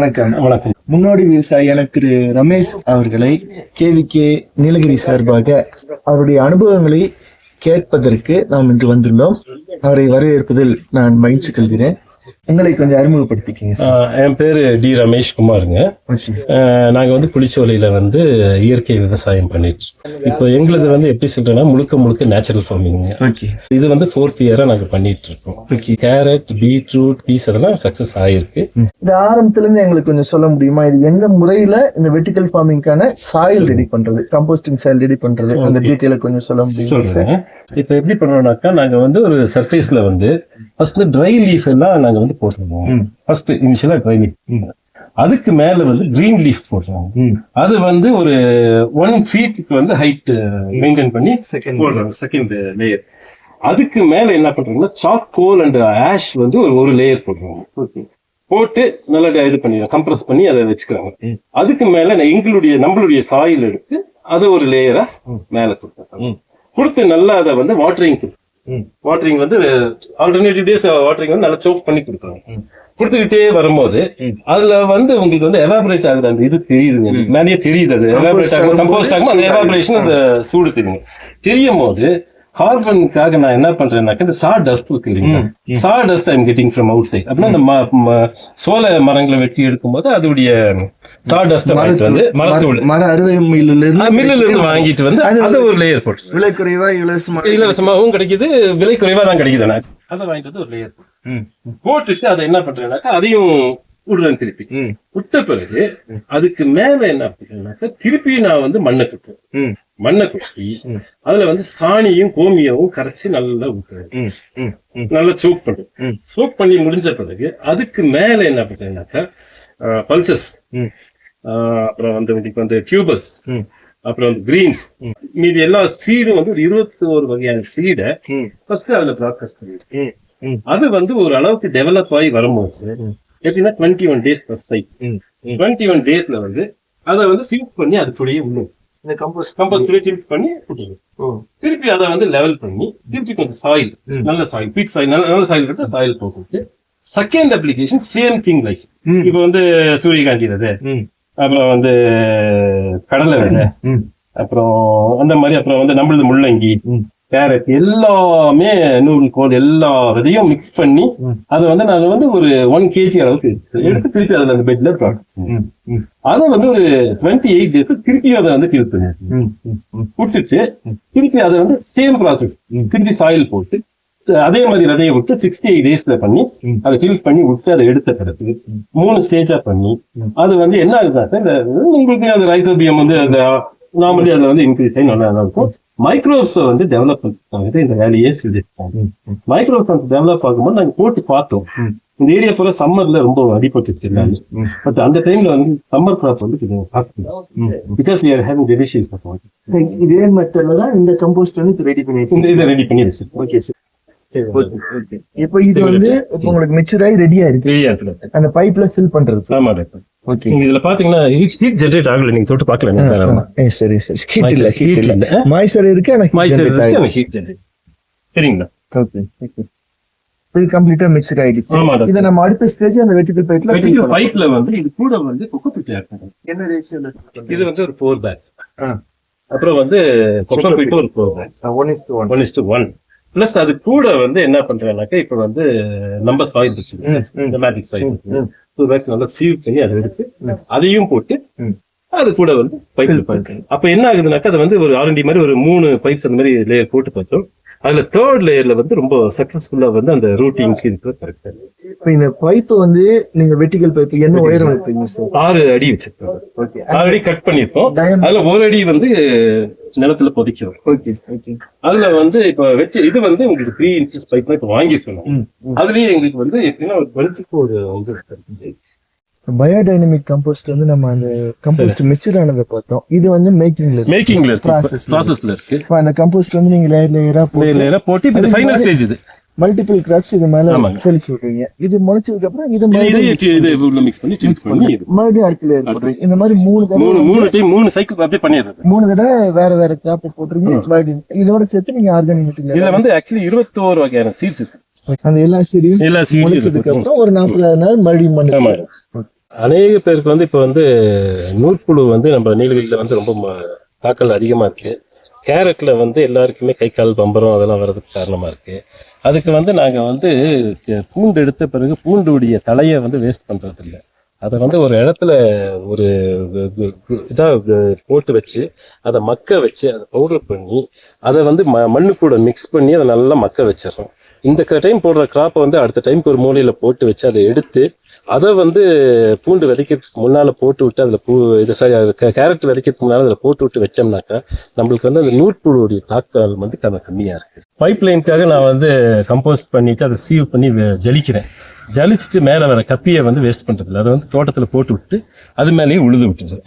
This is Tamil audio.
வணக்கம். வணக்கம் முன்னோடி விவசாயி எனக்கு ரமேஷ் அவர்களை கேவிகே நீலகிரி சார்பாக அவருடைய அனுபவங்களை கேட்பதற்கு நாம் இன்று வந்துள்ளோம். அவரை வரவேற்பதில் நான் மகிழ்ச்சி கொள்கிறேன். உங்களை கொஞ்சம் அறிமுகப்படுத்திக்கிங்க என் பேரு டி ரமேஷ் குமாருங்க. ஆஹ் நாங்க வந்து புளிச்சோலையில வந்து இயற்கை விவசாயம் பண்ணிட்டு. இப்போ எங்களுது வந்து எப்படி சொல்றேன்னா முழுக்க முழுக்க நேச்சுரல் ஃபார்மிங் ஓகே. இது வந்து ஃபோர்த் இயரா நாங்க பண்ணிட்டு இருக்கோம். கேரட் பீட்ரூட் பீஸ் அதெல்லாம் சக்சஸ் ஆயிருக்கு. இந்த ஆரம்பத்துல இருந்து எங்களுக்கு கொஞ்சம் சொல்ல முடியுமா? இது எந்த முறையில இந்த வெர்டிகல் ஃபார்மிங்கான சாயில் ரெடி பண்றது கம்போஸ்டிங் சாயில் ரெடி பண்றது அந்த டீட்டெயில கொஞ்சம் சொல்ல முடியுமா இப்போ எப்படி பண்றோம்னாக்கா நாங்க வந்து ஒரு சர்ஃபேஸ்ல வந்து ஃபர்ஸ்ட் ட்ரை லீஃப் எல்லாம் நாங்க வந்து போட்டுருவோம். ஃபர்ஸ்ட் இனிஷியலா ட்ரை லீஃப் அதுக்கு மேல வந்து கிரீன் லீஃப் போடுறாங்க. அது வந்து ஒரு ஒன் ஃபீட்டுக்கு வந்து ஹைட் மெயின்டைன் பண்ணி Second. போடுறாங்க செகண்ட் லேயர் அதுக்கு மேல என்ன பண்றாங்கன்னா சாக் கோல் அண்ட் ஆஷ் வந்து ஒரு ஒரு லேயர் போடுறாங்க ஓகே போட்டு நல்லா இது பண்ணி கம்ப்ரஸ் பண்ணி அதை வச்சுக்கிறாங்க. அதுக்கு மேல எங்களுடைய நம்மளுடைய சாயில் எடுத்து அதை ஒரு லேயரா. மேல கொடுத்தாங்க ம். கொடுத்து நல்லா அதை வந்து வாட்டரிங் ம். வாட்டரிங் வந்து ஆல்டர்னேட்டிவ் டேஸ் வாட்டரிங் வந்து நல்லா சோக் பண்ணி கொடுக்குறாங்க. கொடுத்துக்கிட்டே வரும்போது. அதுல வந்து உங்களுக்கு வந்து எவாபரேட் ஆகுது. அந்த இது தெரியுதுங்க. ம். நிறைய தெரியுது அது. எவாபரேட் ஆகும். கம்போஸ்ட் ஆகும்? அந்த. எவாபரேஷன் அந்த சூடு தெரியுங்க. தெரியும் போது கார்பனுக்காக நான் என்ன பண்றேன்னாக்க இந்த சா டஸ்ட் இருக்கு இல்லைங்களா. Sawdust I'm getting from outside அப்படின்னா ம- சோள மரங்களை வெட்டி எடுக்கும்போது அதோடைய சா டஸ்ட் வந்து மரத்தூள் மர அறுவை மில்லுல மில்லுல இருந்து வாங்கிட்டு வந்து அது ஒரு லேயர் போட்டு. விலை குறைவா இலவசமா இலவசமாகவும் கிடைக்குது விலை குறைவா தான் கிடைக்குது எனக்கு. அதை வாங்கிட்டு வந்து ஒரு லேயர். போட்டுட்டு அதை என்ன பண்றேன்னாக்கா அதையும் விடுறேன் திருப்பி. விட்ட பிறகு அதுக்கு மேல என்ன பண்றேன்னாக்கா திருப்பி நான் வந்து மண்ணை கொட்டுறேன் ம். மண்ணை கொட்டி. அதுல வந்து சாணியும் கோமியமும் கரைச்சி நல்லா. ம். நல்லா சோக் ம். சோக் பண்ணி முடிஞ்ச பிறகு அதுக்கு மேல என்ன பண்றேன்னாக்கா பல்சஸ் ம். அப்புறம் வந்து இதுக்கு வந்து டியூபஸ். அப்புறம் வந்து கிரீன்ஸ். மீதி எல்லா சீடும் வந்து ஒரு இருபத்தி ஒரு வகையான சீடை. ஃபர்ஸ்ட் அதுல ப்ராட்காஸ்ட் பண்ணி ம். ம். அது வந்து ஒரு அளவுக்கு டெவலப் ஆகி வரும்போது. எப்படின்னா twenty one days side. Twenty one டேஸ்ல வந்து அதை வந்து ஃபில் பண்ணி அது கூடயே விடணும் இந்த கம்போஸ்ட் கம்பல் கூட ஃபில் பண்ணி ஓ. திருப்பி அதை வந்து லெவல் பண்ணி திருப்பி கொஞ்சம் சாயில். நல்ல சாயில் பீட் சாயில் நல்ல நல்ல சாயில் கிட்ட சாயில் போட்டுட்டு second application same thing like. இப்போ வந்து சூரியகாந்தி விதை. அப்புறம் வந்து கடலை விதை ம். அப்புறம் அந்த மாதிரி அப்புறம் வந்து நம்மளது முள்ளங்கி. கேரட் எல்லாமே நூறு கோல் எல்லா விதையும் மிக்ஸ் பண்ணி. அதை வந்து நாங்க வந்து ஒரு ஒன் கேஜி அளவுக்கு எடுத்து திருப்பி அதுல அந்த பெட்ல ம். ம். அதை வந்து ஒரு டுவெண்ட்டி எயிட் டேஸ் திருப்பி அதை வந்து ஃபில் பண்ணி ம். ம். ம். குடிச்சிச்சு திருப்பி அதை வந்து சேம் ப்ராசஸ். திருப்பி சாயில் போட்டு அதே மாதிரி விதையை விட்டு சிக்ஸ்டி எயிட் டேஸ்ல பண்ணி. அதை ஃபில் பண்ணி விட்டு அதை எடுத்த பிறகு மூணு ஸ்டேஜா பண்ணி. அது வந்து என்ன ஆகுதுனாக்கா இந்த உங்களுக்கு அந்த ரைசோபியம் வந்து அந்த நார்மலி அதுல வந்து இன்க்ரீஸ் ஆகி நல்லா நல்லா இருக்கும் மைக்ரோப்ஸ் வந்து டெவலப் பண்ணுறாங்க இந்த வேலையே செஞ்சிருக்காங்க ம். ம். மைக்ரோப்ஸ் வந்து டெவலப் ஆகும்போது நாங்க போட்டு பார்த்தோம். இந்த ஏரியா பூரா சம்மர்ல ரொம்ப அடிபட்டுச்சு எல்லாமே. பட் அந்த டைம்ல வந்து சம்மர் கிராப் வந்து. Because we are having delicious இதே மெத்தட்ல தான் இந்த கம்போஸ்ட் வந்து ரெடி பண்ணி இந்த இதை ரெடி பண்ணி வச்சிருக்கோம் ஓகே சார் இப்போ இது வந்து இப்போ உங்களுக்கு மிக்சராகி ரெடியா இருக்கு ரெடியா இருக்கு அந்த பைப்ல ஃபில் பண்றது ஆமா ஓகே இதுல பாத்தீங்கன்னா ஹீட் ஜெனரேட் ஆகல. நீங்க தொட்டு பாக்கல ஏ சரி சரி. ஹீட் இல்ல ஹீட் இல்ல. மாய்ச்சர் இருக்கு எனக்கு மாய்ச்சர் ஹீட் ஜெனரேட் சரிங்களா? ஓகே ஓகே இது கம்ப்ளீட்டா மிக்சர் ஆயிடுச்சு. இதை நம்ம அடுத்த ஸ்டேஜ் அந்த வெர்டிகல் பைப்ல வெட்டிக்கல் பைப்ல வந்து இது கூட வந்து கொக்கோ பிட் என்ன ரேஷியோல இது வந்து ஒரு ஃபோர் பேக்ஸ் ஆ. அப்புறம் வந்து கொக்கோ பிட் ஒரு four bags one is one one is to one plus அது கூட வந்து என்ன பண்றேன்னாக்கா இப்ப வந்து நம்ம சாயில் இருக்கு. இந்த மேஜிக் சாயில். டூ பேக்ஸ் நல்லா சீவ் பண்ணி அதை எடுத்து. அதையும் போட்டு. அது கூட வந்து பைப். அப்ப என்ன ஆகுதுனாக்கா அது வந்து ஒரு ஆர்என்டி மாதிரி ஒரு மூணு பைப்ஸ் அந்த மாதிரி லேயர் போட்டு பார்த்தோம் அதுல தேர்ட் லேயர்ல வந்து ரொம்ப சக்சஸ்ஃபுல்லா வந்து அந்த ரூட்டிங்க்கு இருக்கு. கரெக்டா இப்போ இந்த பைப் வந்து நீங்க வெர்டிகல் பைப் என்ன உயரம் வைப்பீங்க சார் ஆறு அடி வச்சிருக்கோம். ஓகே ஆறு அடி கட் பண்ணிருக்கோம் அதுல ஒரு அடி வந்து நிலத்துல பொதிக்கிறோம். ஓகே ஓகே அதுல வந்து இப்ப வெட்டி இது வந்து உங்களுக்கு த்ரீ இன்ச்சஸ் பைப் இப்ப வாங்கிருக்கணும். அதுலயே எங்களுக்கு வந்து எப்படின்னா ஒரு பல்புக்கு ஒரு இது. பயோடைனமிக் கம்போஸ்ட் வந்து நம்ம அந்த கம்போஸ்ட் மிக்சர் ஆனதை பார்த்தோம். இது வந்து மேக்கிங்ல இருக்கு மேக்கிங்ல ல ப்ராசஸ்ல இருக்கு இப்போ அந்த கம்போஸ்ட் வந்து நீங்க லேயர் லேயரா போட்டு லேயரா போட்டு இது ஃபைனல் ஸ்டேஜ் இது. மல்டிபிள் கிராப்ஸ் இது மேல. தெளிச்சு விடுறீங்க இது முளைச்சதுக்கு அப்புறம் இது மறுபடியும் மிக்ஸ் பண்ணி மிக்ஸ் பண்ணி இது. மறுபடியும் அடுத்த லேயர் போடுறீங்க இந்த மாதிரி மூணு தடவை மூணு மூணு டைம் மூணு சைக்கிள் அப்படியே பண்ணிடுறது. மூணு தடவை வேற வேற கிராப் போட்டுருங்க மறுபடியும் இதோட சேர்த்து நீங்க ஆர்கானிக் இதுல வந்து ஆக்சுவலி இருபத்தோரு வகையான சீட்ஸ் இருக்கு. அந்த எல்லா செடியும் எல்லா அப்புறம் ஒரு நாற்பதாயிரம் நாள் மறுபடியும் ஆமா பண்ணி அநேக பேருக்கு வந்து இப்போ வந்து நூற்புழு வந்து நம்ம நீலகிரியில் வந்து ரொம்ப ம- தாக்கல் அதிகமாக இருக்குது கேரட்டில் வந்து எல்லாருக்குமே கை கால் பம்பரம் அதெல்லாம் வர்றதுக்கு காரணமாக இருக்குது அதுக்கு வந்து நாங்கள் வந்து க- பூண்டு எடுத்த பிறகு பூண்டுடைய தலையை வந்து வேஸ்ட் பண்ணுறது இல்லை அதை வந்து ஒரு இடத்துல ஒரு இதாக போட்டு வச்சு அதை மக்க வச்சு அதை பவுடர் பண்ணி அதை வந்து ம மண்ணு கூட மிக்ஸ் பண்ணி அதை நல்லா மக்க வச்சிடுறோம். இந்த டைம் போடுற கிராப்பை வந்து அடுத்த டைம்க்கு ஒரு மூலையில் போட்டு வச்சு அதை எடுத்து அதை வந்து பூண்டு விதைக்கிறதுக்கு முன்னால் போட்டு விட்டு அதில் பூ இது சாரி அது கேரட் விதைக்கிறதுக்கு முன்னால் அதில் போட்டு விட்டு வச்சோம்னாக்கா நம்மளுக்கு வந்து அந்த நூற்புழுடைய தாக்கம் வந்து கம்ம கம்மியாக இருக்குது பைப் லைனுக்காக நான் வந்து கம்போஸ்ட் பண்ணிவிட்டு அதை சீவ் பண்ணி ஜலிக்கிறேன். ஜலிச்சுட்டு மேலே வர கப்பியை வந்து வேஸ்ட் பண்ணுறதில்ல அதை வந்து தோட்டத்தில் போட்டு விட்டு அது மேலேயே உழுது விட்டுறேன்